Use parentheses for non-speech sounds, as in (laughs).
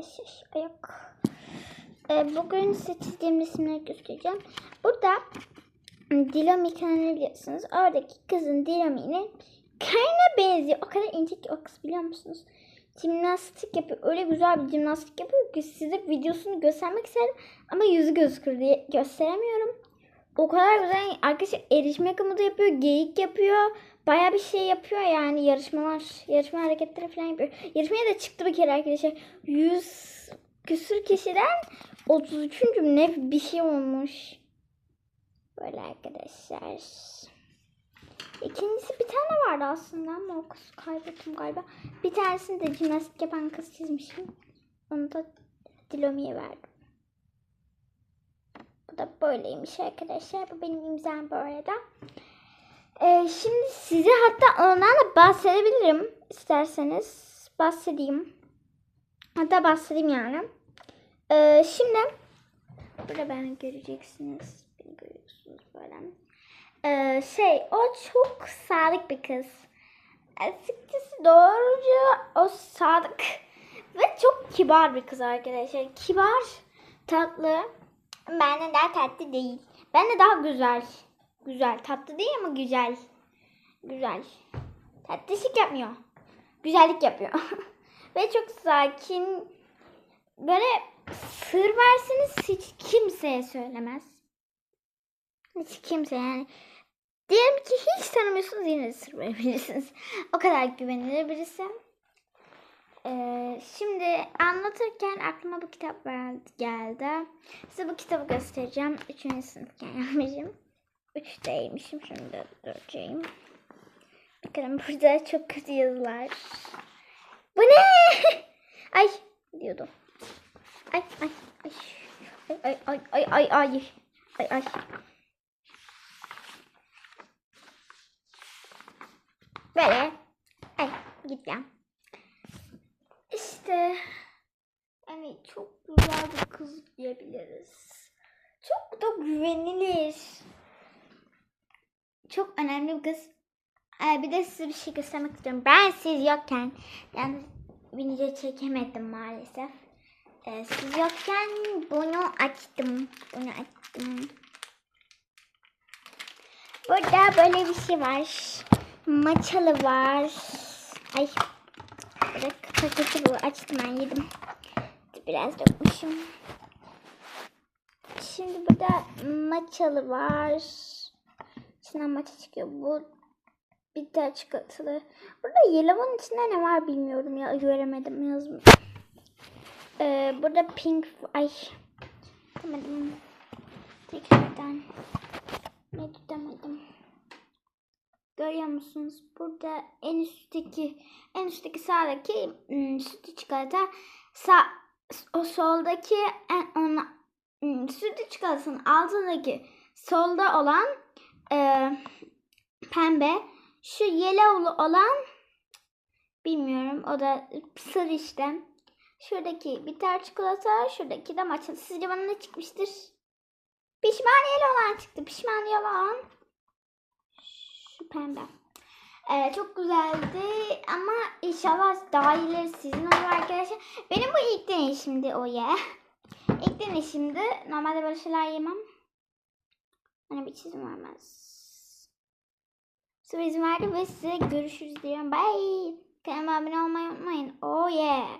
arkadaşlar. Ayak. Ee, bugün size çizdiğim resimleri göstereceğim. Burada Dilomi kanalını biliyorsunuz. Oradaki kızın Dilomi'nin karnına benziyor. O kadar ince ki o kız biliyor musunuz? Jimnastik yapıyor. Öyle güzel bir jimnastik yapıyor ki size videosunu göstermek isterim. Ama yüzü gözükür diye gösteremiyorum. O kadar güzel. Arkadaşlar erişme komutu yapıyor. Geyik yapıyor. Baya bir şey yapıyor yani yarışmalar. Yarışma hareketleri falan yapıyor. Yarışmaya da çıktı bir kere arkadaşlar. 100 küsür kişiden 33. mü ne bir şey olmuş. Böyle arkadaşlar. İkincisi bir tane vardı aslında ama o kızı kaybettim galiba. Bir tanesini de jimnastik yapan kız çizmişim. Onu da Dilomi'ye verdim. Bu da böyleymiş arkadaşlar. Bu benim imzam bu arada. Ee, şimdi size hatta ondan da bahsedebilirim isterseniz. Bahsedeyim. Hatta bahsedeyim yani. Ee, şimdi burada ben göreceksiniz. Beni görüyorsunuz böyle. Ee, şey o çok sadık bir kız. Açıkçası doğruca o sadık ve çok kibar bir kız arkadaşlar. Kibar, tatlı. Benden daha tatlı değil. Ben de daha güzel. Güzel. Tatlı değil ama güzel. Güzel. Tatlışık yapmıyor. Güzellik yapıyor. (laughs) ve çok sakin. Böyle sır verseniz hiç kimseye söylemez. Hiç kimse yani. Diyelim ki hiç tanımıyorsunuz yine de sır verebilirsiniz. O kadar güvenilir birisi. Ee, şimdi anlatırken aklıma bu kitap geldi-. Size bu kitabı göstereceğim. Üçüncü sınıfken yapmışım. Üçteymişim. Şimdi de dörtçeyim. Bakın burada çok kötü yazılar. Bu ne? (laughs) ay diyordum. Ay ay ay. Ay ay ay ay ay. Ay ay. Böyle. Ay gideceğim. İşte yani çok güzel bir kız diyebiliriz. Çok da güvenilir. Çok önemli bir kız. Ee, bir de size bir şey göstermek istiyorum. Ben siz yokken yani video çekemedim maalesef. Ee, siz yokken bunu açtım. Bunu açtım. Burada böyle bir şey var. Maçalı var. Ay. Paketi bu. Açtım ben yedim. Biraz dökmüşüm. Şimdi burada maçalı var. İçinden maça çıkıyor. Bu bir daha çikolatalı. Burada yellow içinde ne var bilmiyorum ya. Göremedim yazmış. Ee, burada pink ay demedim. Tekrardan ne tuttamadım. Görüyor musunuz? Burada en üstteki en üstteki sağdaki ım, sütlü çikolata sağ o soldaki en ona ım, sütlü çikolatanın altındaki solda olan e, pembe şu yellow'lu olan bilmiyorum o da sır işte. Şuradaki bitter çikolata, şuradaki de matcha. Sizce bana ne çıkmıştır? Pişmaniyeli olan çıktı. Pişmaniyeli olan pembe. Ee, çok güzeldi ama inşallah daha iyileri sizin olur arkadaşlar. Benim bu ilk deneyişimdi o ye. (laughs) İlk deneyişimdi. Normalde böyle şeyler yemem. Hani bir çizim vermez. Size izin verdim ve size görüşürüz diyorum. Bye. Kanalıma abone olmayı unutmayın. Oh yeah.